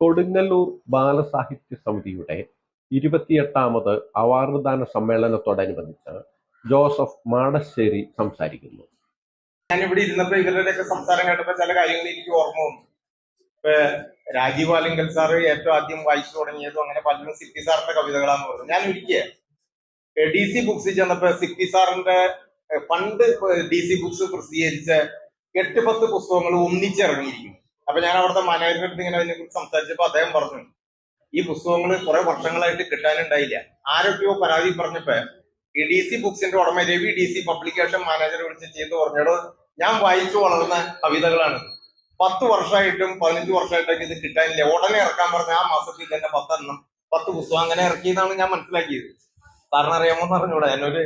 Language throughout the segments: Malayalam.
കൊടുങ്ങല്ലൂർ ബാലസാഹിത്യ സമിതിയുടെ ഇരുപത്തിയെട്ടാമത് അവാർഡ് ദാന സമ്മേളനത്തോടനുബന്ധിച്ച് ജോസഫ് മാടശ്ശേരി സംസാരിക്കുന്നു. ഞാനിവിടെ ഇരുന്നപ്പോ ഇവരുടെയൊക്കെ സംസാരം കേട്ടപ്പോ ചില കാര്യങ്ങൾ എനിക്ക് ഓർമ്മ വന്നു. ഇപ്പൊ രാജീവ് ആലിങ്കൽ സാറ് ഏറ്റവും ആദ്യം വായിച്ചു തുടങ്ങിയതും അങ്ങനെ പലരും സിപ്പി സാറിന്റെ കവിതകളാന്ന് പറഞ്ഞു. ഞാൻ ഒരിക്കൽ ഡി സി ബുക്സിൽ ചെന്നപ്പോ സിപ്പി സാറിന്റെ പണ്ട് ഡി സി ബുക്സ് പ്രസിദ്ധീകരിച്ച എട്ട് പത്ത് പുസ്തകങ്ങൾ ഒന്നിച്ചിറങ്ങിയിരിക്കും അപ്പൊ ഞാൻ അവിടുത്തെ അടുത്ത് ഇങ്ങനെ അതിനെ കുറിച്ച് സംസാരിച്ചപ്പോ അദ്ദേഹം പറഞ്ഞു ഈ പുസ്തകങ്ങൾ കുറെ വർഷങ്ങളായിട്ട് കിട്ടാനുണ്ടായില്ല. ആരൊക്കെയോ പരാതി പറഞ്ഞപ്പോ ഈ ഡി സി ബുക്സിന്റെ ഉടമ Ravi D C publication manager വിളിച്ച് ചെയ്ത് പറഞ്ഞോട് ഞാൻ വായിച്ചു വളർന്ന കവിതകളാണ്. പത്ത് വർഷമായിട്ടും പതിനഞ്ച് വർഷമായിട്ടൊക്കെ ഇത് കിട്ടാനില്ല. ഉടനെ ഇറക്കാൻ പറഞ്ഞ ആ മാസത്തിൽ തന്നെ പത്തെണ്ണം പത്ത് പുസ്തകം അങ്ങനെ ഇറക്കിയതാണ് ഞാൻ മനസ്സിലാക്കിയത്. സാറിന് അറിയാമോ എന്ന് പറഞ്ഞൂടെ എന്നൊരു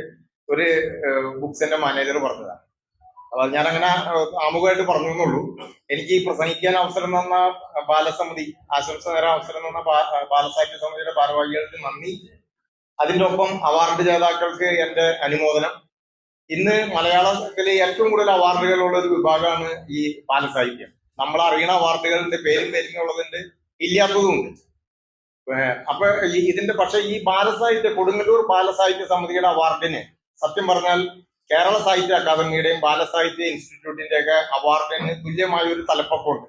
ഒരു ബുക്സിന്റെ മാനേജർ പറഞ്ഞതാണ് അപ്പൊ ഞാൻ അങ്ങനെ ആമുഖമായിട്ട് പറഞ്ഞു എന്നുള്ളൂ എനിക്ക് ഈ പ്രസംഗിക്കാൻ അവസരം തന്ന ബാലസമിതി ആശംസ നേരം അവസരം തന്ന ബാലസാഹിത്യ സമിതിയുടെ ഭാരവാഹികൾക്ക് നന്ദി. അതിന്റെ ഒപ്പം അവാർഡ് ജേതാക്കൾക്ക് എന്റെ അനുമോദനം. ഇന്ന് മലയാളത്തിലെ ഏറ്റവും കൂടുതൽ അവാർഡുകളുള്ള ഒരു വിഭാഗമാണ് ഈ ബാലസാഹിത്യം. നമ്മൾ അറിയണ അവാർഡുകളുണ്ട് പേരും പേരും ഉള്ളതുണ്ട് ഇല്ലാത്തതുമുണ്ട് അപ്പൊ ഇതിന്റെ പക്ഷെ ഈ ബാലസാഹിത്യ കൊടുങ്ങല്ലൂർ ബാലസാഹിത്യ സമിതിയുടെ അവാർഡിന് സത്യം പറഞ്ഞാൽ കേരള സാഹിത്യ അക്കാദമിയുടെയും ബാലസാഹിത്യ ഇൻസ്റ്റിറ്റ്യൂട്ടിന്റെ ഒക്കെ അവാർഡിന് തുല്യമായ ഒരു തലപ്പൊക്കമുണ്ട്.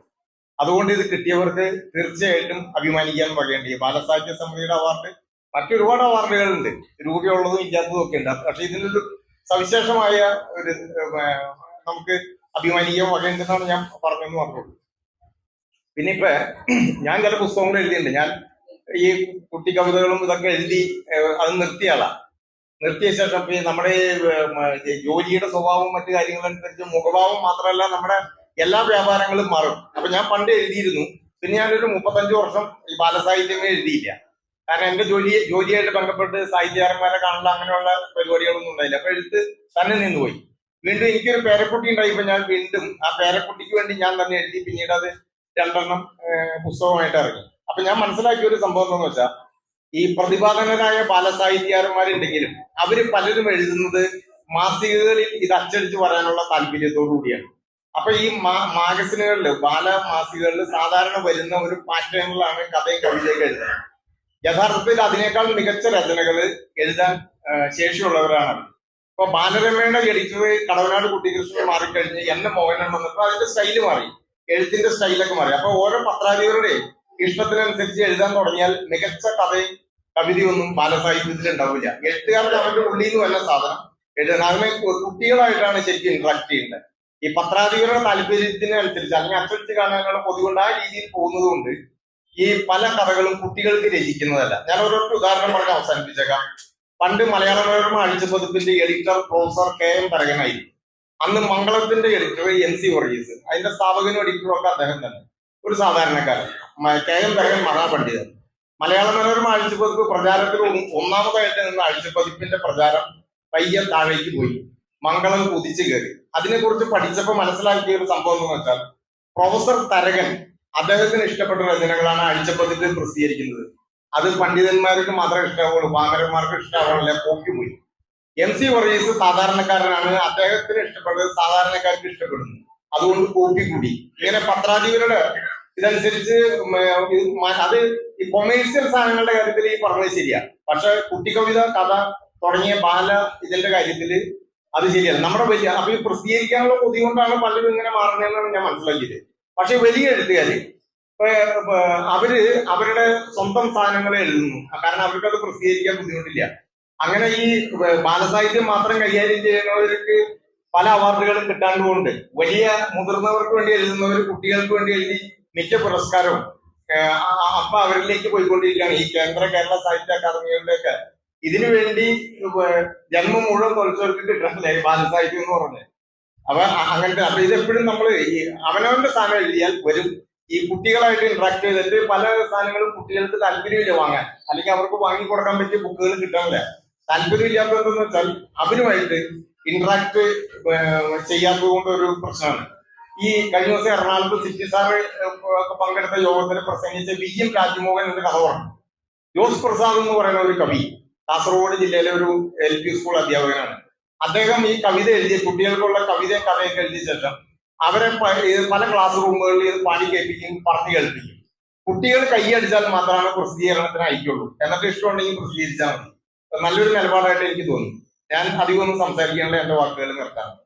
അതുകൊണ്ട് ഇത് കിട്ടിയവർക്ക് തീർച്ചയായിട്ടും അഭിമാനിക്കാൻ വകയുണ്ട്. ഈ ബാലസാഹിത്യ സമിതിയുടെ അവാർഡ് മറ്റൊരുപാട് അവാർഡുകളുണ്ട്. രൂപയുള്ളതും ഇല്ലാത്തതും ഒക്കെ ഉണ്ട്. പക്ഷെ ഇതിനൊരു സവിശേഷമായ ഒരു നമുക്ക് അഭിമാനിക്കാൻ വകയുണ്ടെന്നാണ് ഞാൻ പറഞ്ഞെന്ന് പറഞ്ഞുള്ളൂ പിന്നെ ഇപ്പൊ ഞാൻ ചില പുസ്തകങ്ങൾ എഴുതിയിട്ടുണ്ട്. ഞാൻ ഈ കുട്ടി കവിതകളും ഇതൊക്കെ എഴുതി അത് നിർത്തിയ ആളാ. നിർത്തിയ ശേഷം ഈ നമ്മുടെ ജോലിയുടെ സ്വഭാവവും മറ്റു കാര്യങ്ങളനുസരിച്ച് മുഖഭാവം മാത്രമല്ല നമ്മുടെ എല്ലാ വ്യാപാരങ്ങളും മാറും. അപ്പൊ ഞാൻ പണ്ട് എഴുതിയിരുന്നു. പിന്നെ ഞാനൊരു മുപ്പത്തഞ്ച് വർഷം ഈ ബാലസാഹിത്യങ്ങൾ എഴുതിയില്ല. കാരണം എന്റെ ജോലി ജോലിയായിട്ട് ബന്ധപ്പെട്ട് സാഹിത്യകാരന്മാരെ കാണുന്ന അങ്ങനെയുള്ള പരിപാടികളൊന്നും ഉണ്ടായില്ല. അപ്പൊ എഴുത്ത് തന്നെ നിന്നുപോയി വീണ്ടും എനിക്കൊരു പേരക്കുട്ടി ഉണ്ടായിപ്പോ ഞാൻ വീണ്ടും ആ പേരക്കുട്ടിക്ക് വേണ്ടി ഞാൻ തന്നെ എഴുതി പിന്നീട് അത് രണ്ടെണ്ണം പുസ്തകമായിട്ട് ഇറങ്ങി. അപ്പൊ ഞാൻ മനസ്സിലാക്കിയ ഒരു സംഭവം എന്താണെന്ന് വെച്ചാൽ ഈ പ്രതിപാദനരായ ബാലസാഹിത്യകാരന്മാരുണ്ടെങ്കിലും അവർ പലരും എഴുതുന്നത് മാസികകളിൽ ഇത് അച്ചടിച്ചു വരാനുള്ള താല്പര്യത്തോടു കൂടിയാണ്. അപ്പൊ ഈ മാഗസിനുകളിൽ ബാല മാസികകളിൽ സാധാരണ വരുന്ന ഒരു പാറ്റേണിലാണ് കഥയും കവിതയൊക്കെ എഴുതുന്നത്. യഥാർത്ഥത്തിൽ അതിനേക്കാൾ മികച്ച രചനകൾ എഴുതാൻ ശേഷിയുള്ളവരാണ്. ഇപ്പൊ ബാലരമയുടെ എഡിറ്റർ കടവനാട് കുട്ടികൃഷ്ണൻ മാറിക്കഴിഞ്ഞ് എന്നെ മോഹനൻ വന്നപ്പോ അതിന്റെ സ്റ്റൈൽ മാറി. എഴുത്തിന്റെ സ്റ്റൈലൊക്കെ മാറി. അപ്പൊ ഓരോ പത്രാധിപരുടെ ഇഷ്ടത്തിനനുസരിച്ച് എഴുതാൻ തുടങ്ങിയാൽ മികച്ച കഥയും കവിതയൊന്നും ബാലസാഹിത്യത്തിൽ ഉണ്ടാവില്ല. എഴുത്തുകാരൻ അവരുടെ ഉള്ളിൽ നിന്ന് വല്ല സാധനം അതിനെ കുട്ടികളായിട്ടാണ് ശരിക്കും ഇന്ററാക്ട് ചെയ്യുന്നത്. ഈ പത്രാധിപരുടെ താല്പര്യത്തിനനുസരിച്ച് അല്ലെങ്കിൽ അച്ചടിച്ച് കാണാനുള്ള പൊതുകൊണ്ട് ആ രീതിയിൽ പോകുന്നത് കൊണ്ട് ഈ പല കഥകളും കുട്ടികൾക്ക് രചിക്കുന്നതല്ല. ഞാൻ ഓരോരുത്തർ ഉദാഹരണം പറഞ്ഞ് അവസാനിപ്പിച്ചേക്കാം. പണ്ട് മലയാള മനോരമ അഴിച്ചുപതിപ്പിന്റെ എഡിറ്റർ പ്രൊഫസർ കെ എം തരകനായിരുന്നു. അന്ന് മംഗളത്തിന്റെ എഡിറ്റർ എൻ സി വർഗീസ്. അതിന്റെ സ്ഥാപകനും എഡിറ്ററും ഒക്കെ അദ്ദേഹം തന്നെ. ഒരു സാധാരണക്കാരൻ. കെ എം തരകൻ മഹാപണ്ഡിതൻ. മലയാള മനോരമ അഴിച്ചുപതിപ്പ് പ്രചാരത്തിൽ ഒന്നാമതായിട്ട് നിന്ന് അഴിച്ചുപതിപ്പിന്റെ പ്രചാരം പയ്യെ താഴേക്ക് പോയി. മംഗളം കുതിച്ചു കയറി. അതിനെക്കുറിച്ച് പഠിച്ചപ്പോൾ മനസ്സിലാക്കിയ ഒരു സംഭവം എന്ന് വെച്ചാൽ പ്രൊഫസർ തരകൻ അദ്ദേഹത്തിന് ഇഷ്ടപ്പെട്ട രചനകളാണ് അഴിച്ചപ്പതിപ്പ് പ്രസിദ്ധീകരിക്കുന്നത്. അത് പണ്ഡിതന്മാർക്ക് മാത്രമേ ഇഷ്ടമാവുള്ളൂ. പാമരന്മാർക്ക് ഇഷ്ടമാവുള്ള പോക്കി പോയി. എം സി വർഗീസ് സാധാരണക്കാരനാണ്. അദ്ദേഹത്തിന് ഇഷ്ടപ്പെട്ടത് സാധാരണക്കാർക്ക് ഇഷ്ടപ്പെടുന്നു. അതുകൊണ്ട് കോപ്പി കൂടി. ഇങ്ങനെ പത്രാധിപരുടെ ഇതനുസരിച്ച് അത് ഈ കൊമേഴ്സ്യൽ സാധനങ്ങളുടെ കാര്യത്തിൽ ഈ പറഞ്ഞത് ശരിയാ. പക്ഷെ കുട്ടിക്കവിത കഥ തുടങ്ങിയ ബാല ഇതിന്റെ കാര്യത്തിൽ അത് ശരിയല്ല. നമ്മുടെ വലിയ അപ്പൊ ഈ പ്രസിദ്ധീകരിക്കാനുള്ള കൊതി കൊണ്ടാണ് പലരും ഇങ്ങനെ മാറുന്നതെന്നാണ് ഞാൻ മനസ്സിലാക്കിയത്. പക്ഷെ വലിയ എഴുത്തുകാര് അവർ അവരുടെ സ്വന്തം സാധനങ്ങളെ എഴുതുന്നു. കാരണം അവർക്ക് അത് പ്രസിദ്ധീകരിക്കാൻ ബുദ്ധിമുട്ടില്ല. അങ്ങനെ ഈ ബാലസാഹിത്യം മാത്രം കൈകാര്യം ചെയ്യുന്നവർക്ക് പല അവാർഡുകളും കിട്ടാണ്ടുകൊണ്ട് വലിയ മുതിർന്നവർക്ക് വേണ്ടി എഴുതുന്നവർ കുട്ടികൾക്ക് വേണ്ടി എഴുതി മിക്ക പുരസ്കാരവും അപ്പ അവരിലേക്ക് പോയിക്കൊണ്ടിരിക്കുകയാണ്. ഈ കേന്ദ്ര കേരള സാഹിത്യ അക്കാദമികളിലേക്ക് ഇതിനു വേണ്ടി ജന്മം മുഴുവൻ തൊഴിച്ചവർക്ക് കിട്ടണല്ലേ? ബാലസാഹിത്യം എന്ന് പറഞ്ഞത്. അപ്പൊ അങ്ങനത്തെ അപ്പൊ ഇതെപ്പോഴും നമ്മൾ ഈ അവനവന്റെ സാധനം എഴുതിയാൽ വരും. ഈ കുട്ടികളായിട്ട് ഇന്ററാക്ട് ചെയ്തിട്ട് പല സാധനങ്ങളും കുട്ടികൾക്ക് താല്പര്യമില്ല വാങ്ങാൻ. അല്ലെങ്കിൽ അവർക്ക് വാങ്ങി കൊടുക്കാൻ പറ്റിയ ബുക്കുകൾ കിട്ടാനില്ല താല്പര്യമില്ലാത്തതെന്ന് വെച്ചാൽ അവരുമായിട്ട് ഇന്ററാക്ട് ചെയ്യാത്തത് കൊണ്ട് ഒരു പ്രശ്നമാണ്. ഈ കഴിഞ്ഞ ദിവസം എറണാകുളത്ത് സിറ്റി സാറ് പങ്കെടുത്ത യോഗത്തിൽ പ്രസംഗിച്ച വി എം രാജ്മോഹൻ എന്ന കഥ പറഞ്ഞു. ജോസ് പ്രസാദ് എന്ന് പറയുന്ന ഒരു കവി കാസർഗോഡ് ജില്ലയിലെ ഒരു എൽ പി സ്കൂൾ അധ്യാപകനാണ്. അദ്ദേഹം ഈ കവിത എഴുതിയ കുട്ടികൾക്കുള്ള കവിതയും കഥയൊക്കെ എഴുതിയ ശേഷം അവരെ പല ക്ലാസ് റൂമുകളിൽ ഇത് പാടി കേൾപ്പിക്കും പറഞ്ഞു കേൾപ്പിക്കും. കുട്ടികൾ കൈയടിച്ചാൽ മാത്രമാണ് പ്രസിദ്ധീകരണത്തിന് അയക്കുള്ളൂ. എന്നിട്ട് ഇഷ്ടമുണ്ടെങ്കിൽ പ്രസിദ്ധീകരിച്ചാൽ മതി. നല്ലൊരു നിലപാടായിട്ട് എനിക്ക് തോന്നി. ഞാൻ അധികം ഒന്നും സംസാരിക്കേണ്ട എന്റെ വാക്കുകൾ നിർത്താം